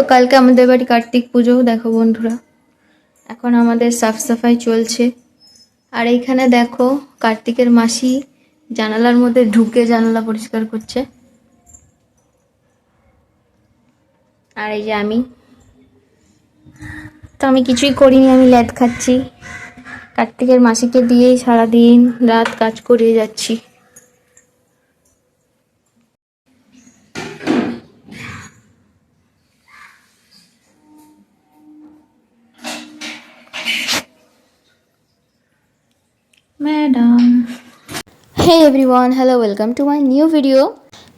তো কালকে আমাদের বাড়ি কার্তিক পুজো দেখো বন্ধুরা। এখন আমাদের সাফ সাফাই চলছে। আর এইখানে দেখো, কার্তিকের মাসি জানালার মধ্যে ঢুকে জানালা পরিষ্কার করছে। আর এই যে আমি। তো আমি কিছুই করিনি, আমি ল্যাদ খাচ্ছি। কার্তিকের মাসিকে দিয়েই সারাদিন রাত কাজ করিয়ে যাচ্ছি। Madam hey everyone hello welcome to my new video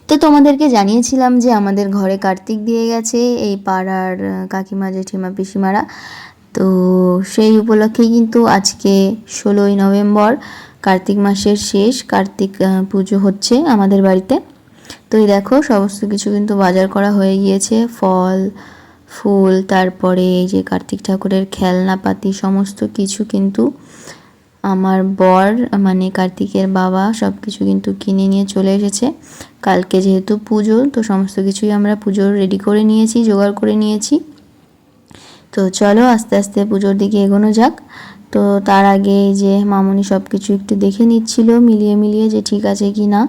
তো তোমাদেরকে জানিয়েছিলাম যে আমাদের ঘরে কার্তিক দিয়ে গেছে, এই পাড়ার কাকিমা, জেঠিমা, পিসিমারা। তো সেই উপলক্ষে কিন্তু আজকে ষোলোই নভেম্বর, কার্তিক মাসের শেষ, কার্তিক পুজো হচ্ছে আমাদের বাড়িতে। তো এই দেখো, সমস্ত কিছু কিন্তু বাজার করা হয়ে গিয়েছে, ফল, ফুল, তারপরে এই যে কার্তিক ঠাকুরের খেলনাপাতি, সমস্ত কিছু কিন্তু আমার বর মানে কার্তিকের বাবা সব কিছু কিন্তু কিনে নিয়ে চলে এসেছে। কালকে যেহেতু পুজো, তো সমস্ত কিছুই আমরা পুজোর রেডি করে নিয়েছি, জোগাড় করে নিয়েছি। তো চলো আস্তে আস্তে পুজোর দিকে এগোনো যাক। তো তার আগে যে মামনি সব কিছু একটু দেখে নিচ্ছিল, মিলিয়ে মিলিয়ে যে ঠিক আছে কি না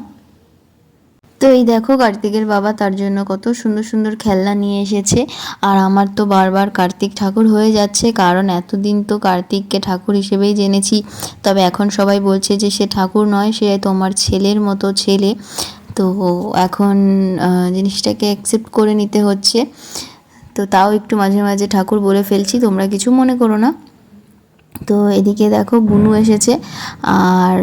তো এই দেখো কার্তিকের বাবা তার জন্য কত সুন্দর সুন্দর খেলনা নিয়ে এসেছে। আর আমার তো বারবার কার্তিক ঠাকুর হয়ে যাচ্ছে, কারণ এতদিন তো কার্তিককে ঠাকুর হিসেবেই জেনেছি। তবে এখন সবাই বলছে যে সে ঠাকুর নয়, সে তোমার ছেলের মতো ছেলে। তো এখন জিনিসটাকে অ্যাকসেপ্ট করে নিতে হচ্ছে। তো তাও একটু মাঝে মাঝে ঠাকুর বলে ফেলছি, তোমরা কিছু মনে করো না। তো এদিকে দেখো বুনু এসেছে, আর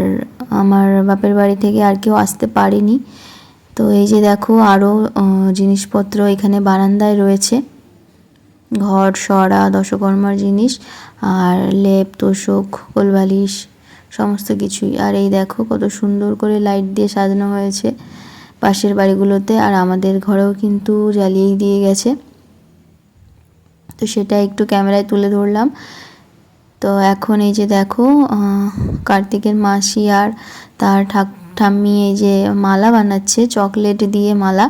আমার বাপের বাড়ি থেকে আর কেউ আসতে পারেনি। তো এই যে দেখো আরও জিনিসপত্র এখানে বারান্দায় রয়েছে। ঘর, সরা, দশকর্মার জিনিস, আর লেপ, তোষক কোলবালিশ সমস্ত কিছুই। আর এই দেখো কত সুন্দর করে লাইট দিয়ে সাজানো হয়েছে পাশের বাড়িগুলোতে, আর আমাদের ঘরেও কিন্তু জ্বালিয়ে দিয়ে গেছে। তো সেটা একটু ক্যামেরায় তুলে ধরলাম। তো এখন এই যে দেখো কার্তিকের মাসি আর তার ঠাক ঠাম্মি এই যে মালা বানাচ্ছে চকলেট দিয়ে মালা।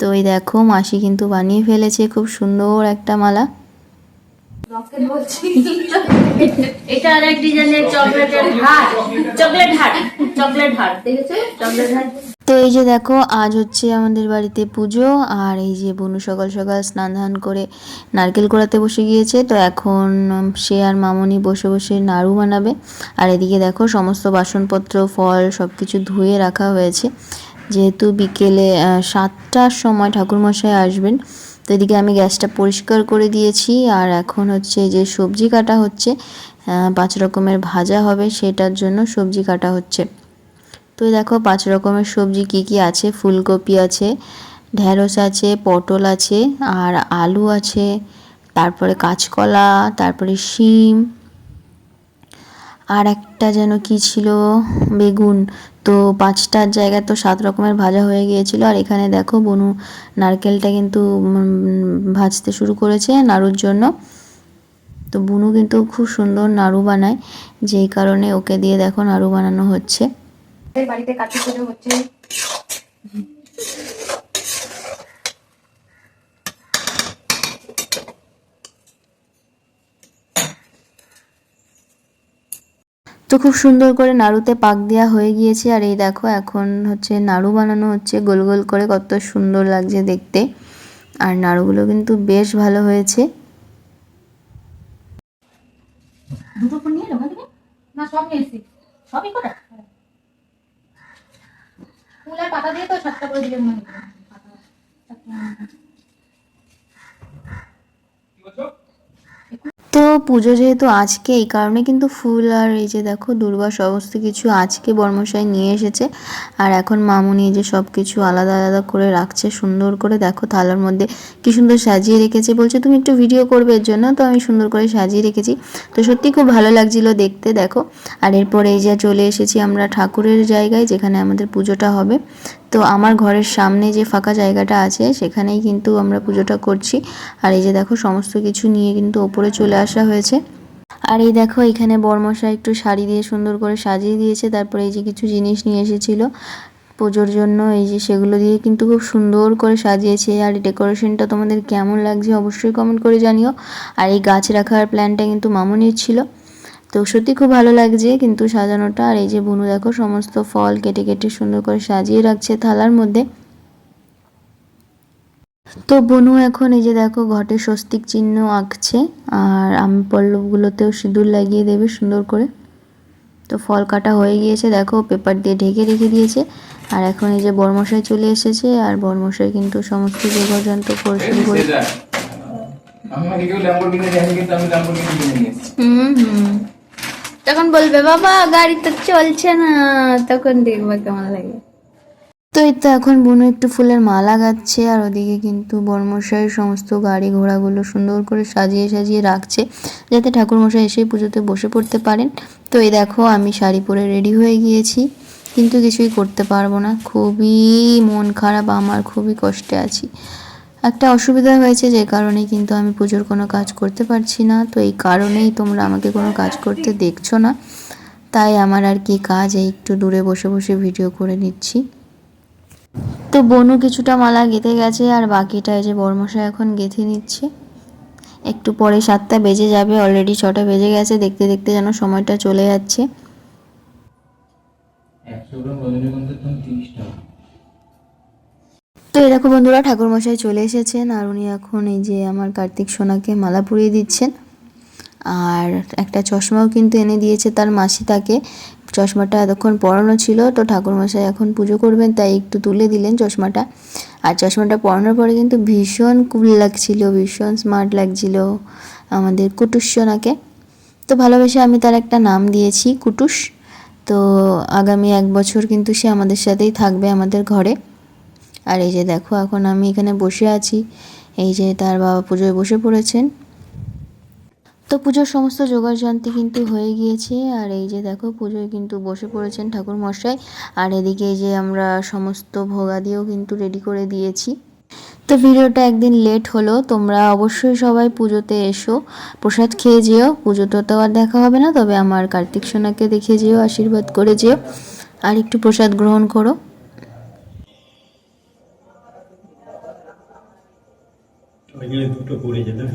তো এই দেখো মাসি কিন্তু বানিয়ে ফেলেছে খুব সুন্দর একটা মালা। এটা আর এক ডিজাইনের চকলেটের হার। চকলেট হার চকলেট হার। দেখেছ? চকলেট হার। তো এই যে দেখো, আজ হচ্ছে আমাদের বাড়িতে পুজো, আর এই যে বনু সকাল সকাল স্নান ধান করে নারকেল কোড়াতে বসে গিয়েছে। তো এখন সে আর মামনি বসে বসে নাড়ু বানাবে। আর এদিকে দেখো, সমস্ত বাসনপত্র, ফল সব কিছু ধুয়ে রাখা হয়েছে। যেহেতু বিকেলে সাতটার সময় ঠাকুরমশাই আসবেন, তো এদিকে আমি গ্যাসটা পরিষ্কার করে দিয়েছি। আর এখন হচ্ছে যে সবজি কাটা হচ্ছে পাঁচ রকমের ভাজা হবে, সেটার জন্য সবজি কাটা হচ্ছে। তো দেখো, পাঁচ রকমের সবজি কি কি আছে? ফুলকপি আছে ঢ্যাঁড়স আছে, পটল আছে, আর আলু আছে, তারপরে কাঁচকলা, তারপরে শিম, আর একটা যেন কি ছিল? বেগুন। তো পাঁচটার জায়গায় তো সাত রকমের ভাজা হয়ে গিয়েছিল, আর এখানে দেখো, বনু নারকেলটা কিন্তু ভাজতে শুরু করেছে নাড়ুর জন্য। তো বুনু কিন্তু খুব সুন্দর নাড়ু বানায়, যেই কারণে ওকে দিয়ে দেখো নাড়ু বানানো হচ্ছে। বাড়িতে কার্তিক পুজো হচ্ছে। তো খুব সুন্দর করে নাড়ুতে পাক দেওয়া হয়ে গিয়েছে আর এই দেখো এখন হচ্ছে নাড়ু বানানো হচ্ছে গোল গোল করে কত সুন্দর লাগছে দেখতে। আর নাড়ুগুলো কিন্তু বেশ ভালো হয়েছে। দুটো নিয়ে না সব নিয়ে এসছি। সবই কটা? ফুলের পাতা দিয়ে তো সাতটা করে দিলে মনে হয় পাতা, চারটে, তো পুজো যেহেতু আজকে, এই কারণে কিন্তু ফুল আর এই যে দেখো দুর্গা সমস্ত কিছু আজকে বর্মশাই নিয়ে এসেছে। আর এখন মামুনি এই যে সব কিছু আলাদা আলাদা করে রাখছে, সুন্দর করে দেখো থালার মধ্যে কি সুন্দর সাজিয়ে রেখেছে। বলছে, তুমি একটু ভিডিও করবে এর জন্য। তো আমি সুন্দর করে সাজিয়ে রেখেছি। তো সত্যি খুব ভালো লাগছিল দেখতে, দেখো। আর এরপরে এই যে চলে এসেছি আমরা ঠাকুরের জায়গায়, যেখানে আমাদের পুজোটা হবে। তো আমার ঘরের সামনে যে ফাঁকা জায়গাটা আছে, সেখানেই কিন্তু আমরা পুজোটা করছি। আর এই যে দেখো, সমস্ত কিছু নিয়ে কিন্তু ওপরে চলে আসা হয়েছে। আর এই দেখো, এখানে বর্মশা একটু শাড়ি দিয়ে সুন্দর করে সাজিয়ে দিয়েছে। তারপরে এই যে কিছু জিনিস নিয়ে এসেছিল পুজোর জন্য, এই যে সেগুলো দিয়ে কিন্তু খুব সুন্দর করে সাজিয়েছে। আর ডেকোরেশনটা তোমাদের কেমন লাগছে অবশ্যই কমেন্ট করে জানিও। আর এই গাছ রাখার প্ল্যানটা কিন্তু মামুনির ছিল। তো সত্যি খুব ভালো লাগছে কিন্তু সাজানোটা আর এই যে বুনু দেখো সমস্ত ফল কেটে কেটে সুন্দর করে সাজিয়ে রাখছে থালার মধ্যে। তো বনু এখন এই যে দেখো ঘটে স্বস্তিক চিহ্ন আঁকছে আর আমি পল্লবগুলোতেও সিঁদুর লাগিয়ে দেবে সুন্দর করে। তো ফল কাটা হয়ে গিয়েছে দেখো পেপার দিয়ে ঢেকে রেখে দিয়েছে। আর এখন এই যে বর্মশাই চলে এসেছে আর বর্মশাই কিন্তু সমস্ত যোগাড় যন্ত্র করে হুম হুম। তখন বলবে, বাবা গাড়ি তো চলছে না। তখন দেখব কেমন লাগে। তো এই তো এখন বুনু একটু ফুলের মালা গাচ্ছে, আর ওদিকে কিন্তু বর্মশাই সমস্ত গাড়ি ঘোড়াগুলো সুন্দর করে সাজিয়ে সাজিয়ে রাখছে, যাতে ঠাকুরমশাই এসে পুজোতে বসে পড়তে পারেন। তো এই দেখো, আমি শাড়ি পরে রেডি হয়ে গিয়েছি, কিন্তু কিছুই করতে পারব না। খুবই মন খারাপ, আমার খুবই কষ্টে আছি। একটা অসুবিধা হয়েছে যে কারণে কিন্তু আমি পুজোর কোনো কাজ করতে পারছি না। তো এই কারণেই তোমরা আমাকে কোনো কাজ করতে দেখছ না। তাই আমার আর কি কাজ, এই একটু দূরে বসে বসে ভিডিও করে নিচ্ছি। তো বনু কিছুটা মালা গেঁথে গেছে আর বাকিটা এই যে বর্মশা এখন গেঁথে নিচ্ছে। একটু পরে সাতটা বেজে যাবে অলরেডি ছটা বেজে গেছে, দেখতে দেখতে যেন সময়টা চলে যাচ্ছে। একশো গ্রাম রজনীগন্ধার দাম তিরিশ টাকা তো এই দেখো বন্ধুরা, ঠাকুরমশাই চলে এসেছেন আর উনি এখন এই যে আমার কার্তিক সোনাকে মালা পরিয়ে দিচ্ছেন। আর একটা চশমাও কিন্তু এনে দিয়েছে তার মাসি তাকে। চশমাটা এতক্ষণ পরানো ছিল, তো ঠাকুরমশাই এখন পুজো করবেন, তাই একটু তুলে দিলেন চশমাটা। আর চশমাটা পরানোর পরে কিন্তু ভীষণ কুল লাগছিল, ভীষণ স্মার্ট লাগছিল আমাদের কুটুস সোনাকে। তো ভালোবেসে আমি তার একটা নাম দিয়েছি, কুটুস। তো আগামী এক বছর কিন্তু সে আমাদের সাথেই থাকবে আমাদের ঘরে। আর এই যে দেখো, এখন আমি এখানে বসে আছি। এই যে তার বাবা পুজোয় বসে পড়েছেন। তো পুজোর সমস্ত জোগাড় যন্ত্র কিন্তু হয়ে গিয়েছে। আর এই যে দেখো, পুজোয় কিন্তু বসে পড়েছেন ঠাকুর মশাই। আর এদিকে যে আমরা সমস্ত ভোগাদিও কিন্তু রেডি করে দিয়েছি। তো ভিডিওটা একদিন লেট হলো, তোমরা অবশ্যই সবাই পুজোতে এসো। প্রসাদ খেয়ে যেও, পুজোতে তো আর দেখা হবে না, তবে আমার কার্তিক সোনাকে দেখে যেও, আশীর্বাদ করে যেও। আর একটু প্রসাদ গ্রহণ করো। ওইখানে দুটো পড়েছে না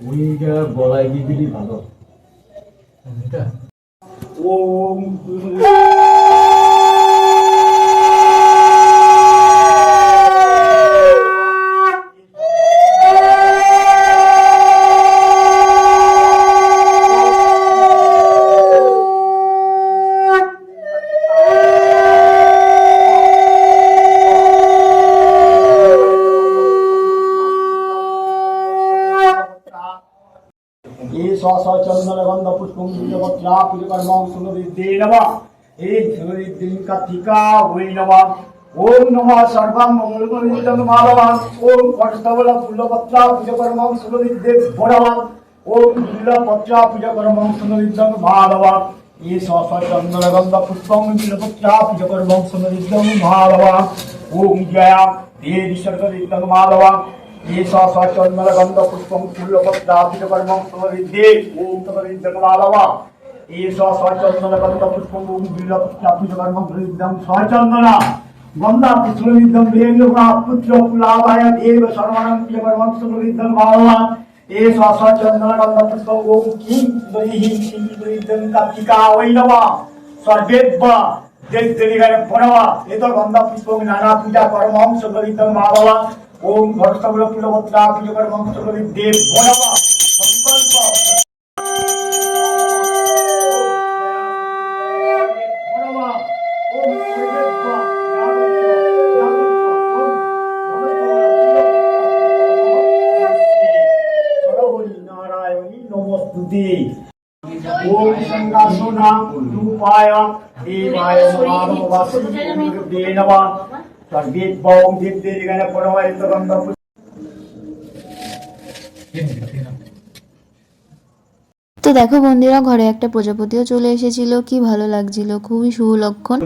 ওইটা গলায় দিয়ে দিলি ভালো এটা ওম পুঞ্জপত্রা পুজকর্ম সুনরিদ্দে নমঃ। এই সুনরিদ্দিনকা থিকা ওই নমঃ। ওম নমঃ সর্বাং মঙ্গলমণিতং মাধবাং ওম কষ্টবল ফুলপত্রা পুজকর্ম সুনরিদ্দে ভোরবাং ওম ফুলপত্রা পুজকর্ম সুনরিদ্দং মাধবাং এই সচন্দরগন্ধ পুষ্পং বিলপত্রা পুজকর্ম ওম জয়া। দেবী সর্বরিদ্দং মাধবাং ओम जया देवी सर्वरिद्धं माधवं ये सा सा चंदन गंध पुष्पम फूलपत्रापित कर्मं समरिद्धे ओम तमरिद्धकमालवा ये सा सा चंदन गंध पुष्पम ओम बिल्लपत्रापित कर्मं समरिद्धं सा चंदना गंधा पुष्पमिद्धं वेङ्गवा पुत्र कुलावाय देव सर्वणं प्रिय कर्मं समरिद्धं मालवा ये सा सा चंदन गंध पुष्पम ओम किं दरिहि किं समरिद्धं कार्तिका वैनवा सर्वेद्वा देव देविगाय भणवा एतो गंधा पुष्पम नाना पूजा कर्मं समरिद्धं मालवा ओम भरतबल ওম ভরতবল কুলভদ্রা প্রিয়কর মন্ত্রকবি দেব বনব সংকল্প। ওম সিংহাসনা রূপায় দেবায় মানবাসী দেনবা তো দেখো বন্ধুরা ঘরে একটা প্রজাপতিও চলে এসেছিল। কি ভালো লাগছিল খুবই শুভলক্ষণ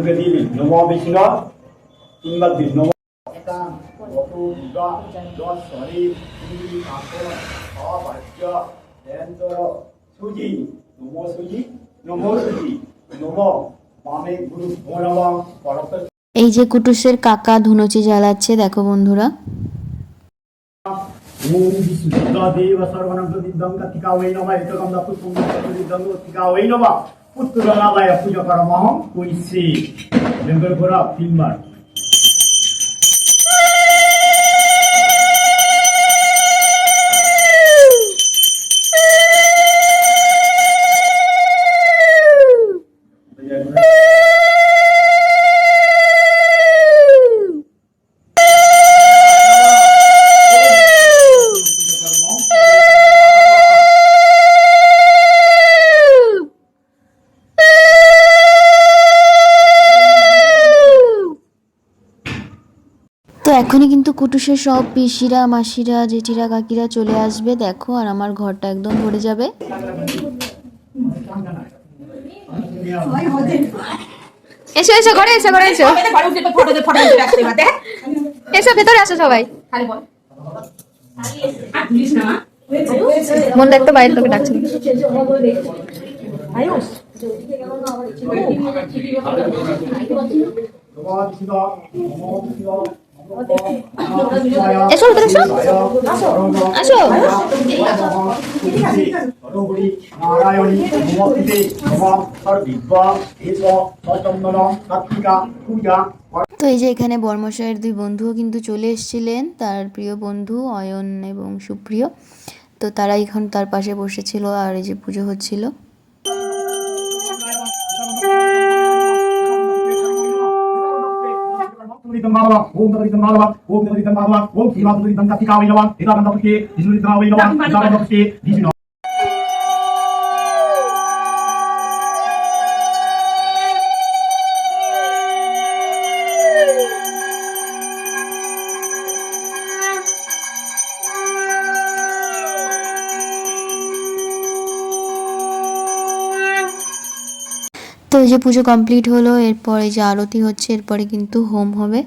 নম সুজি নম। সুজি নম মামে গুরু এই যে কুটুসের কাকা ধুনুচি জ্বালাচ্ছে, দেখো বন্ধুরা। ওম বিশুদ্ধদেব সর্বনাম প্রতিদ্বং কতিকা ঘোরা নমঃ এখনই কিন্তু কুটুসের সব পিসিরা মাসিরা জেঠিরা কাকিরা চলে আসবে দেখো আর আমার ঘরটা একদম ভরে যাবে। এসো এসো ঘরে এসো ঘরে এসো। পারে এসো ভেতরে আসো সবাই। মন দেখতো বাইরে তোকে ডাকছিল নমঃ শিবা নমঃ শিবা এসো ভিতরে এসো আসো। তো এই যে এখানে বর্মশাইয়ের দুই বন্ধুও কিন্তু চলে এসেছিলেন, তার প্রিয় বন্ধু অয়ন এবং সুপ্রিয়। তো তারা এখন তার পাশে বসেছিল আর এই যে পুজো হচ্ছিল। তো যে পুজো কমপ্লিট হলো এরপরে যে আরতি হচ্ছে এরপরে কিন্তু হোম হবে।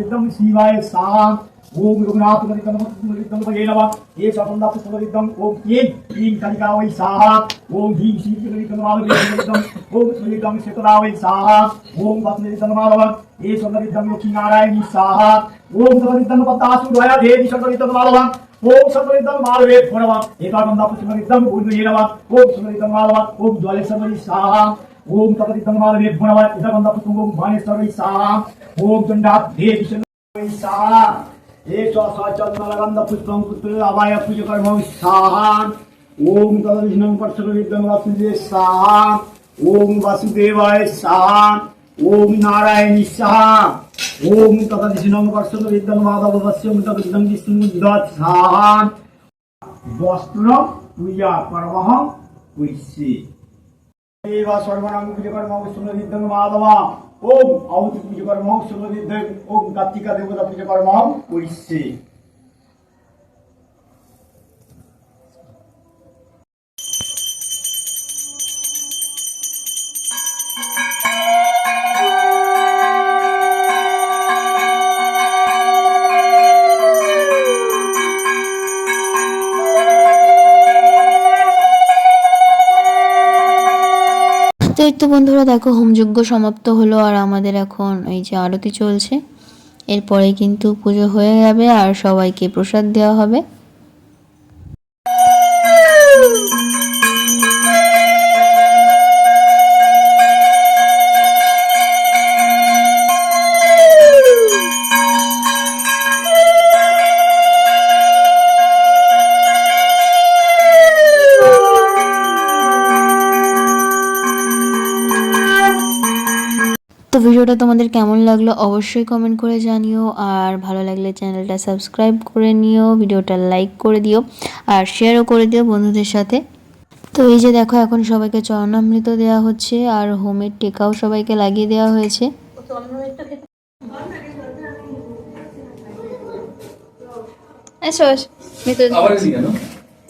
पुष्पलिदम शिवाय साम ओम रघुनाथ मलिदम पुष्पलिदम भगे नमः, ये स्वतंदा पुष्पलिदम ओम ये ह्रीं कलिका वै साहा। ओम ह्रीं श्री कलिदम मालविदम ओम पुष्पलिदम शेतदा वै साहा। ओम वत्निदम मालव ये स्वतंदिदम लक्ष्मी नारायण साहा। ओम स्वतंदिदम पतासु दया देवी स्वतंदिदम मालव ओम समरितम मालवे भगवान एकाकंदा पुष्परितम भूर्णये नमः। ओम समरितम मालवा ओम ज्वाले समरि ஓம் சபதி தங்கமான குணவான் இதவந்த புத்துங்கும் மானேஸ்வரை சா ஓம் துண்டா தே விஷ்ணு சா ஏஷா சாச்சந்தலகந்த புஷ்பம் புத்து அபாய பூஜ கர்மம் சா ஓம் தத விஷ்ணு பர்சரு தங்கவாசுதே சா ஓம் வாசுதேவாய சா ஓம் நாராயணி சா ஓம் தத விஷ்ணு பர்சரு தங்கவாதவஸ்யம் தத விஷ்ணு விஷ்ணு சா ওম কার্তিকা দেবতা পুজো কর্ম তো বন্ধুরা দেখো হোমযজ্ঞ সমাপ্ত হলো আর আমাদের এখন এই যে আরতি চলছে। এরপরে কিন্তু পুজো হয়ে যাবে আর সবাইকে প্রসাদ দেওয়া হবে। তো ভিডিওটা তোমাদের কেমন লাগল অবশ্যই কমেন্ট করে জানিও আর ভালো লাগলে চ্যানেলটা সাবস্ক্রাইব করে নিও ভিডিওটা লাইক করে দিও আর শেয়ারও করে দিও বন্ধুদের সাথে। তো এই যে দেখো এখন সবাইকে চরণামৃত দেওয়া হচ্ছে আর হোমের টেকাও সবাইকে লাগিয়ে দেওয়া হয়েছে। এসো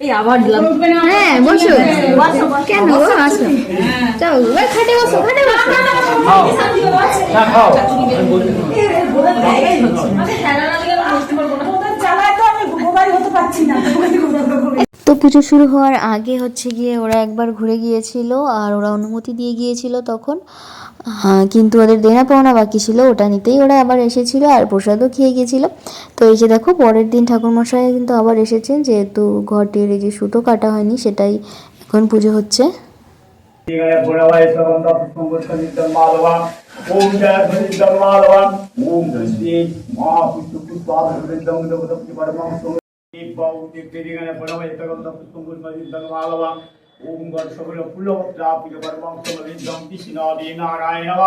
এই আবার দিলাম। হ্যাঁ বসো। বসো বসো। কেন? গো আসো যাও ওই খাটে বসো খাটে বসো। খাও। না খাও তো পুজো শুরু হওয়ার আগে হচ্ছে গিয়ে ওরা একবার ঘুরে গিয়েছিল আর ওরা অনুমতি দিয়ে গিয়েছিল তখন হ্যাঁ কিন্তু ওদের দেনা পাওনা বাকি ছিল ওটা নিতেই ওরা আবার এসেছিল আর প্রসাদও খেয়ে গিয়েছিল তো এই যে দেখো পরের দিন ঠাকুরমশাই কিন্তু আবার এসেছেন যেহেতু ঘটের এই যে সুতো কাটা হয়নি সেটাই এখন পুজো হচ্ছে ीगय पुनवय सर्वं पुष्पं माधवान् ॐ जय सनिद्धं माधवान् ॐ गन्धे महापुष्पपुष्पाभिवृद्धं दवदप्ति परमं सुमति पौति ीगय ಪಿಂಬೌ ತಿರಿಗಣ ಪುಣವೈತಗೊಂಡ ಪುಷ್ಪಂಗುರ್ಮವಿದ್ಧಂ ಮಾಲವ ಓಂ ಗಡ್ ಸಕಲ ಪುಲ್ಲವತ್ರಾ ಪುಜ ಪರಮಾಂಸಮವಿದ್ಧಂ ವಿಷ್ಣಾದಿ ನಾರಾಯಣವ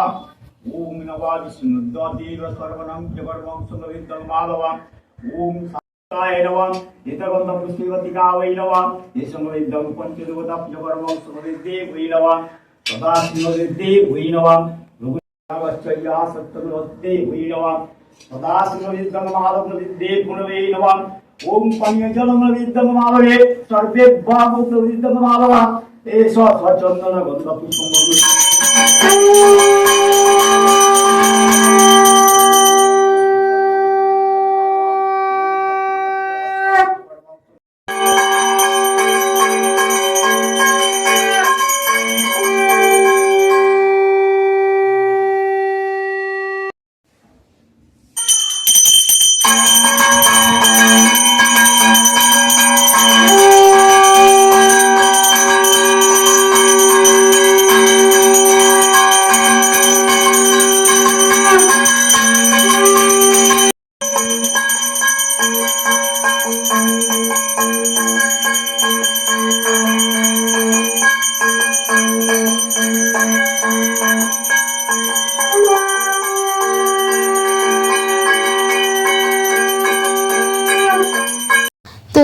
ಓಂ ನವಾ ವಿಷ್ಣುದ್ದಾದೀವ ಸರ್ವನಂ ಪುಜ ಪರಮಾಂಸಮವಿದ್ಧಂ ಮಾಲವ ಓಂ ായനവാം ഇതകൊന്ത പുഷ്ടിവതികാവൈനവാം യേശുവിദ്ധം പഞ്ചരൂപത പുജപർവം സുമവിദ്യേ വൈനവാം സദാശിവവിദ്യേ വൈനവാം രഘുനാവശ്ചര്യാ സത്യമവത്തേ ওম পানীয়জলম বিদ্যমালয়ে সর্বে বাগত বিদ্যমালবা এ সচন্দন গন্ধ পুষ্পম তো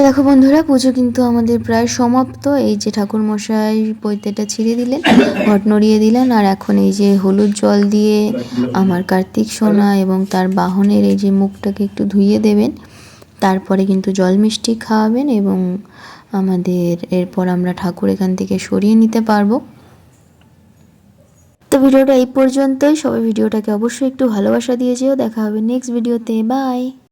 দেখো বন্ধুরা, পুজো কিন্তু আমাদের প্রায় সমাপ্ত। এই যে ঠাকুর মশাই পৈতেটা ছিঁড়ে দিলেন, ঘট নড়িয়ে দিলেন, আর এখন এই যে হলুদ জল দিয়ে আমার কার্তিক সোনা এবং তার বাহনের এই যে মুখটাকে একটু ধুইয়ে দেবেন। তারপরে কিন্তু জল মিষ্টি খাওয়াবেন এবং আমাদের এরপর আমরা ঠাকুর এখান থেকে সরিয়ে নিতে পারব। তো ভিডিওটা এই পর্যন্তই। সবাই ভিডিওটাকে অবশ্যই একটু ভালোবাসা দিয়ে যেও। দেখা হবে নেক্সট ভিডিওতে বাই